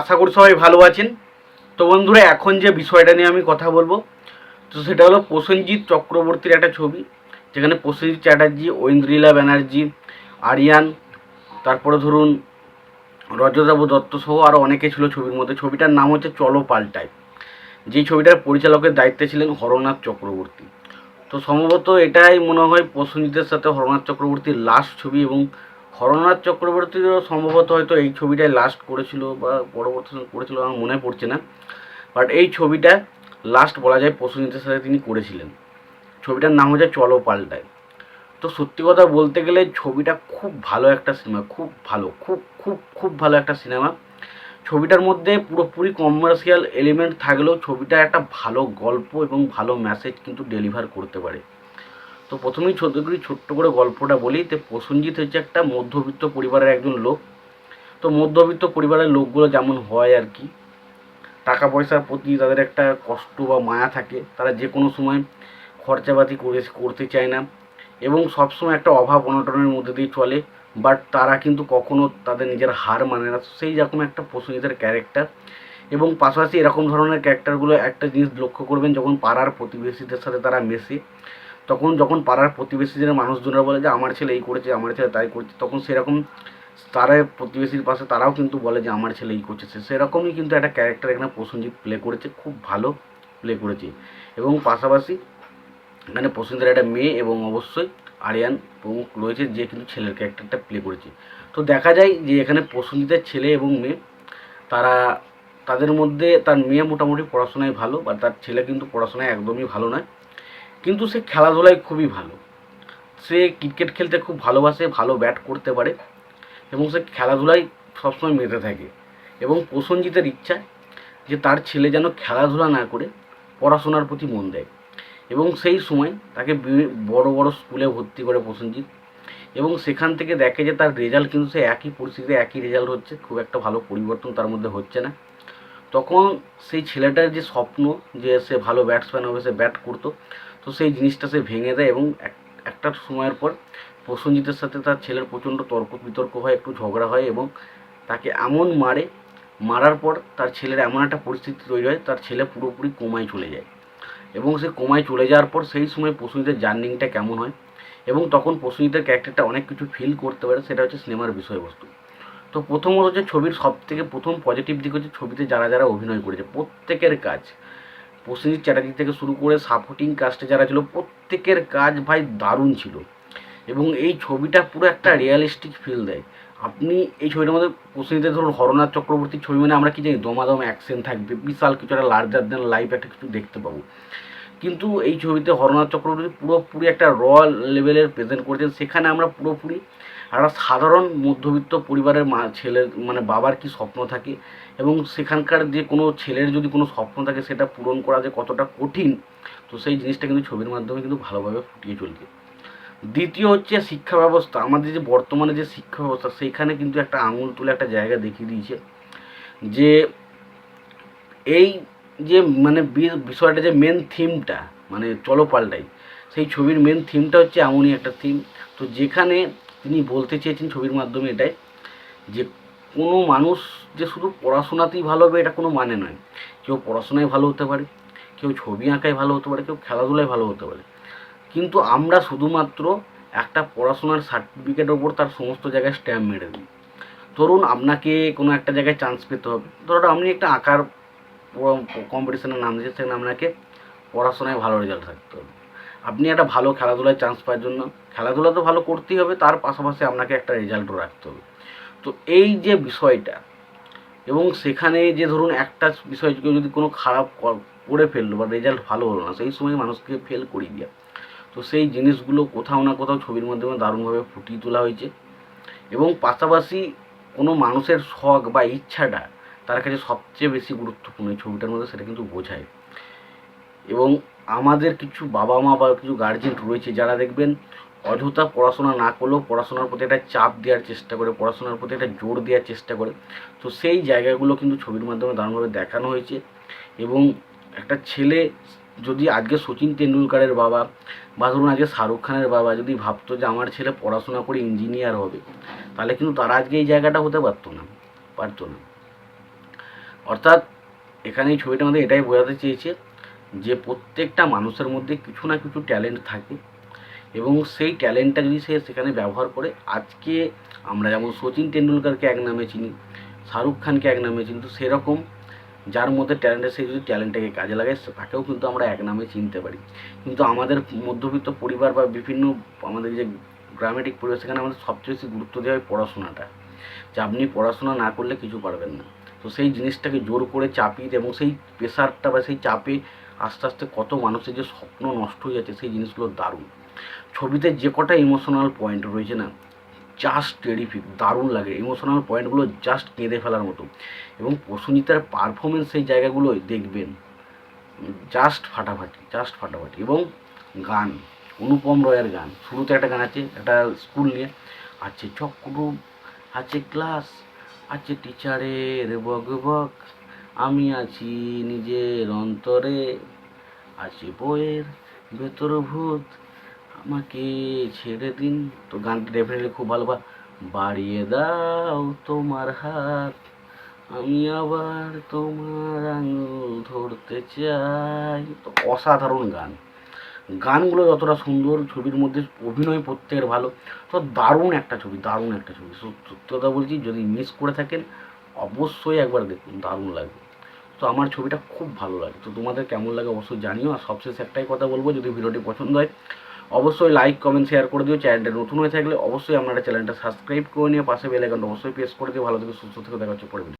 আশা করি সবাই ভালো আছেন। তো বন্ধুরা, এখন যে বিষয়টা নিয়ে আমি কথা বলব, তো সেটা হলো প্রসেনজিৎ চক্রবর্তীর একটা ছবি, যেখানে প্রসেনজিৎ চ্যাটার্জি, ঐন্দ্রিলা ব্যানার্জি, আরিয়ান, তারপরে ধরুন রজতাবু দত্ত সহ আরও অনেকে ছিল ছবির মধ্যে। ছবিটার নাম হচ্ছে চলো পাল্টাই যেই ছবিটার পরিচালকের দায়িত্বে ছিলেন হরনাথ চক্রবর্তী। তো সম্ভবত এটাই মনে হয় প্রসেনজিতের সাথে হরনাথ চক্রবর্তীর লাস্ট ছবি এবং হরনাথ চক্রবর্তীরও সম্ভবত হয়তো এই ছবিটাই লাস্ট করেছিল বা পরবর্তী করেছিল আমার মনে পড়ছে না। বাট এই ছবিটা লাস্ট বলা যায় প্রসেনজিতের সাথে তিনি করেছিলেন। ছবিটার নাম হচ্ছে চলো পাল্টায়। তো সত্যি কথা বলতে গেলে ছবিটা খুব ভালো একটা সিনেমা খুব ভালো, খুব খুব খুব ভালো একটা সিনেমা ছবিটার মধ্যে পুরোপুরি কমার্শিয়াল এলিমেন্ট থাকলেও ছবিটা একটা ভালো গল্প এবং ভালো মেসেজ কিন্তু ডেলিভার করতে পারে। তো প্রথমেই ছোট করে ছোট্ট করে গল্পটা বলি তো প্রসেনজিৎ হচ্ছে একটা মধ্যবিত্ত পরিবারের একজন লোক। তো মধ্যবিত্ত পরিবারের লোকগুলো যেমন হয় আর কি, টাকা পয়সার প্রতি তাদের একটা কষ্ট বা মায়া থাকে, তারা যে কোনো সময় খরচাপাতি করে করতে চায় না এবং সবসময় একটা অভাব অনটনের মধ্যে দিয়ে চলে বাট তারা কিন্তু কখনো তাদের নিজের হার মানে না। সেই রকম একটা প্রসেনজিতের ক্যারেক্টার এবং পাশাপাশি এরকম ধরনের ক্যারেক্টারগুলো একটা জিনিস লক্ষ্য করবেন, যখন পাড়ার প্রতিবেশীদের সাথে তারা মেশে তখন যখন পাড়ার প্রতিবেশীদের মানুষজনরা বলে যে, আমার ছেলে এই করেছে, আমার ছেলে তাই করছে, তখন সেরকম তারা প্রতিবেশীর পাশে তারাও কিন্তু বলে যে, আমার ছেলে এই করছে। সেরকমই কিন্তু একটা ক্যারেক্টার এখানে প্রসেনজিৎ প্লে করেছে, খুব ভালো প্লে করেছে। এবং পাশাপাশি এখানে প্রসেনজিতের একটা মেয়ে এবং অবশ্যই আরিয়ান প্রমুখ রয়েছে, যে কিন্তু ছেলের ক্যারেক্টারটা প্লে করেছে। তো দেখা যায় যে, এখানে প্রসেনজিতের ছেলে এবং মেয়ে, তারা তাদের মধ্যে, তার মেয়ে মোটামুটি পড়াশোনায় ভালো, বা তার ছেলে কিন্তু পড়াশোনায় একদমই ভালো নয়। কিন্তু সে খেলাধুলায় খুবই ভালো। সে ক্রিকেট খেলতে খুব ভালোবাসে, ভালো ব্যাট করতে পারে এবং সে খেলাধুলায় সবসময় মেতে থাকে এবং প্রসেনজিতের ইচ্ছা যে তার ছেলে যেন খেলাধুলা না করে, পড়াশোনার প্রতি মন দেয় এবং সেই সময় তাকে বড় বড় স্কুলে ভর্তি করে প্রসেনজিৎ এবং সেখান থেকে দেখে যে তার রেজাল্ট কিন্তু সে একই পরিস্থিতিতে একই রেজাল্ট হচ্ছে, খুব একটা ভালো পরিবর্তন তার মধ্যে হচ্ছে না। তখন সেই ছেলেটার যে স্বপ্ন যে সে ভালো ব্যাটসম্যান হবে, সে ব্যাট করতো তো সেই জিনিসটা সে ভেঙে দেয় এবং এক- একটা সময়ের পর প্রসেনজিতের সাথে তার ছেলের প্রচণ্ড তর্ক বিতর্ক হয়, একটু ঝগড়া হয় এবং তাকে এমন মারে, মারার পর তার ছেলের এমন একটা পরিস্থিতি তৈরি হয়, তার ছেলে পুরোপুরি কোমায় চলে যায়। এবং সে কোমায় চলে যাওয়ার পর সেই সময় প্রসেনজিতের জার্নিংটা কেমন হয় এবং তখন প্রসেনজিতের ক্যারেক্টারটা অনেক কিছু ফিল করতে পারে, সেটা হচ্ছে সিনেমার বিষয়বস্তু। তো প্রথমত হচ্ছে ছবির সব থেকে প্রথম পজিটিভ দিক হচ্ছে ছবিতে যারা যারা অভিনয় করেছে, প্রত্যেকের কাজ প্রসেনজিৎ চ্যাটার্জি থেকে শুরু করে সাপোর্টিং কাস্টে যারা ছিল, প্রত্যেকের কাজ ভাই দারুণ ছিল। এবং এই ছবিটা পুরো একটা রিয়ালিস্টিক ফিল দেয়। আপনি এই ছবিটার মধ্যে প্রসেনজিতের ধরুন হরনাথ চক্রবর্তীর ছবি মানে আমরা কি জানি, দমাদম অ্যাকশন থাকবে, বিশাল কিছু একটা লার্জার দেন লাইফ একটা কিছু দেখতে পাবো। কিন্তু এই ছবিতে হরনাথ চক্রবর্তী পুরোপুরি একটা র লেভেলের প্রেজেন্ট করেছেন। সেখানে আমরা পুরোপুরি একটা সাধারণ মধ্যবিত্ত পরিবারের মা ছেলের মানে বাবার কি স্বপ্ন থাকে এবং সেখানকার যে কোনো ছেলের যদি কোনো স্বপ্ন থাকে, সেটা পূরণ করা যে কতটা কঠিন, তো সেই জিনিসটা কিন্তু ছবির মাধ্যমে কিন্তু ভালোভাবে ফুটিয়ে চলছে। দ্বিতীয় হচ্ছে শিক্ষা ব্যবস্থা। আমাদের যে বর্তমানে যে শিক্ষা ব্যবস্থা সেইখানে কিন্তু একটা আঙুল তুলে একটা জায়গা দেখিয়ে দিয়েছে যে এই যে মানে বিষয়টা যে মেন থিমটা মানে চলো পাল্টাই সেই ছবির মেন থিমটা হচ্ছে এমনই একটা থিম তো যেখানে তিনি বলতে চেয়েছেন ছবির মাধ্যমে এটাই যে, কোনো মানুষ যে শুধু পড়াশোনাতেই ভালো হবে, এটা কোনো মানে নয়। কেউ পড়াশোনায় ভালো হতে পারে, কেউ ছবি আঁকায় ভালো হতে পারে, কেউ খেলাধুলায় ভালো হতে পারে। কিন্তু আমরা শুধুমাত্র একটা পড়াশোনার সার্টিফিকেটের ওপর তার সমস্ত জায়গায় স্ট্যাম্প মেরে দিই। ধরুন আপনাকে কোনো একটা জায়গায় চান্স পেতে হবে। ধরুন আপনি একটা আঁকার কম্পিটিশনের নাম দিয়েছেন সেখানে আপনাকে পড়াশোনায় ভালো রেজাল্ট থাকতে হবে। আপনি একটা ভালো খেলাধুলায় চান্স পাওয়ার জন্য, খেলাধুলা তো ভালো করতেই হবে, তার পাশাপাশি আপনাকে একটা রেজাল্টও রাখতে হবে। তো এই যে বিষয়টা, এবং সেখানে যে ধরুন একটা বিষয় কেউ যদি কোনো খারাপ করে ফেলল বা রেজাল্ট ভালো হলো না, সেই সময় মানুষকে ফেল করিয়ে দেওয়া। তো সেই জিনিসগুলো কোথাও না কোথাও ছবির মাধ্যমে দারুণভাবে ফুটিয়ে তোলা হয়েছে। এবং পাশাপাশি কোনো মানুষের শখ বা ইচ্ছাটা তার কাছে সবচেয়ে বেশি গুরুত্বপূর্ণ, এই ছবিটার মধ্যে সেটা কিন্তু বোঝায়। এবং আমাদের কিছু বাবা মা বা কিছু গার্জেন রয়েছে যারা দেখবেন অযথা পড়াশোনা না করলেও পড়াশোনার প্রতি একটা চাপ দেওয়ার চেষ্টা করে, পড়াশোনার প্রতি একটা জোর দেওয়ার চেষ্টা করে। তো সেই জায়গাগুলো কিন্তু ছবির মাধ্যমে দারুণভাবে দেখানো হয়েছে এবং একটা ছেলে যদি আজকে সচিন তেন্ডুলকারের বাবা বা ধরুন আজকে শাহরুখ খানের বাবা যদি ভাবতো যে আমার ছেলে পড়াশোনা করে ইঞ্জিনিয়ার হবে, তাহলে কিন্তু তারা আজকে এই জায়গাটা হতে পারতো না পারতো না। অর্থাৎ এখানে এই ছবিটার মধ্যে এটাই বোঝাতে চেয়েছে যে প্রত্যেকটা মানুষের মধ্যে কিছু না কিছু ট্যালেন্ট থাকে এবং সেই ট্যালেন্টটা যদি সে সেখানে ব্যবহার করে, আজকে আমরা যেমন সচিন টেন্ডুলকারকে এক নামে চিনি, শাহরুখ খানকে এক নামে চিনি, তো সেরকম যার মধ্যে ট্যালেন্ট সে যদি ট্যালেন্টটাকে কাজে লাগায় তাকেও কিন্তু আমরা এক নামে চিনতে পারি। কিন্তু আমাদের মধ্যবিত্ত পরিবার বা বিভিন্ন আমাদের যে গ্রামেটিক পরিবেশ, সেখানে আমাদের সবচেয়ে বেশি গুরুত্ব দেওয়া হয় পড়াশোনাটা। যে আপনি পড়াশোনা না করলে কিছু পারবেন না। তো সেই জিনিসটাকে জোর করে চাপিয়ে এবং সেই প্রেশারটা বা সেই চাপে আস্তে আস্তে কত মানুষের যে স্বপ্ন নষ্ট হয়ে যাচ্ছে সেই জিনিসগুলো দারুণ। ছবিতে যে কটা ইমোশনাল পয়েন্ট রয়েছে না জাস্ট টেরিফিক দারুণ লাগে। ইমোশনাল পয়েন্টগুলো জাস্ট কেঁদে ফেলার মতো। এবং প্রসঞ্জিতার পারফরমেন্স সেই জায়গাগুলোয় দেখবেন জাস্ট ফাটাফাটি জাস্ট ফাটাফাটি। এবং গান, অনুপম রয়ের গান। শুরুতে একটা গান আছে, একটা স্কুল নিয়ে, আছে চক্র, আছে ক্লাস আছে টিচারের বক বক আমি আছি নিজের অন্তরে। আছে বইয়ের ভেতর ভূত, আমাকে ছেড়ে দিন। তো গানটি ডেফিনেটলি খুব ভালো বা, বাড়িয়ে দাও তোমার হাত। আমি আবার তোমার আঙুল ধরতে চাই। তো অসাধারণ গান। গানগুলো যতটা সুন্দর, ছবির মধ্যে অভিনয় প্রত্যেকের ভালো। তো দারুণ একটা ছবি, দারুণ একটা ছবি। সত্যি কথা বলছি, যদি মিস করে থাকেন, অবশ্যই একবার দেখুন, দারুণ লাগবে। তো আমার ছবিটা খুব ভালো লাগে। তো তোমাদের কেমন লাগে অবশ্যই জানিও। আর সবশেষে একটাই কথা বলব, যদি ভিডিওটি পছন্দ হয়, অবশ্যই লাইক কমেন্ট শেয়ার করে দিও। চ্যানেলটা নতুন হয়ে থাকলে অবশ্যই আপনারা চ্যানেলটা সাবস্ক্রাইব করে নিয়ে পাশে বেল আইকনটা অবশ্যই প্রেস করে দিও। ভালো থেকে, সুস্থ থেকে। দেখা হচ্ছে video।